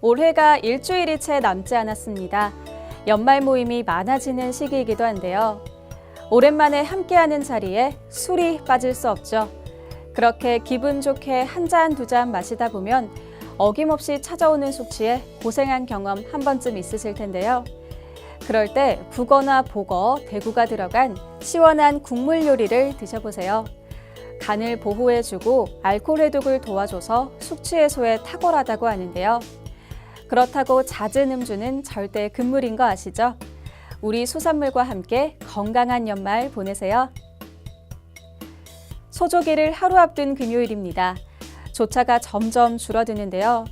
올해가 일주일이 채 남지 않았습니다. 연말 모임이 많아지는 시기이기도 한데요. 오랜만에 함께하는 자리에 술이 빠질 수 없죠. 그렇게 기분 좋게 한 잔 두 잔 마시다 보면 어김없이 찾아오는 숙취에 고생한 경험 한 번쯤 있으실 텐데요. 그럴 때 북어나 보거, 대구가 들어간 시원한 국물 요리를 드셔보세요. 간을 보호해주고 알코올 해독을 도와줘서 숙취 해소에 탁월하다고 하는데요. 그렇다고 잦은 음주는 절대 금물인 거 아시죠? 우리 수산물과 함께 건강한 연말 보내세요. 소조기를 하루 앞둔 금요일입니다. 조차가 점점 줄어드는데요.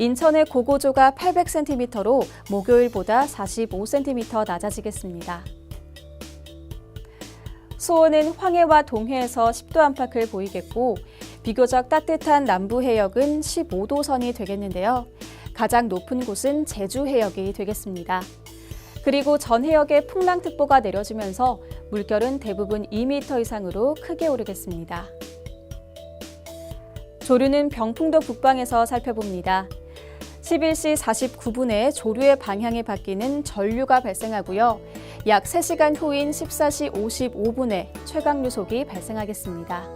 인천의 고고조가 800cm로 목요일보다 45cm 낮아지겠습니다. 수온은 황해와 동해에서 10도 안팎을 보이겠고 비교적 따뜻한 남부 해역은 15도 선이 되겠는데요. 가장 높은 곳은 제주 해역이 되겠습니다. 그리고 전 해역에 풍랑특보가 내려지면서 물결은 대부분 2m 이상으로 크게 오르겠습니다. 조류는 병풍도 북방에서 살펴봅니다. 11시 49분에 조류의 방향이 바뀌는 전류가 발생하고요. 약 3시간 후인 14시 55분에 최강류속이 발생하겠습니다.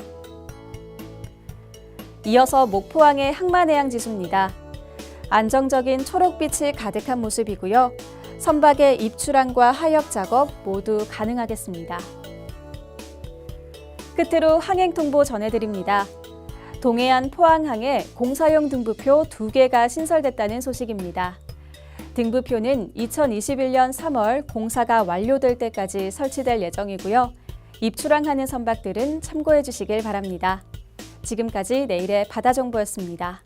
이어서 목포항의 항만해양 지수입니다. 안정적인 초록빛이 가득한 모습이고요. 선박의 입출항과 하역 작업 모두 가능하겠습니다. 끝으로 항행 통보 전해드립니다. 동해안 포항항에 공사용 등부표 두 개가 신설됐다는 소식입니다. 등부표는 2021년 3월 공사가 완료될 때까지 설치될 예정이고요. 입출항하는 선박들은 참고해 주시길 바랍니다. 지금까지 내일의 바다 정보였습니다.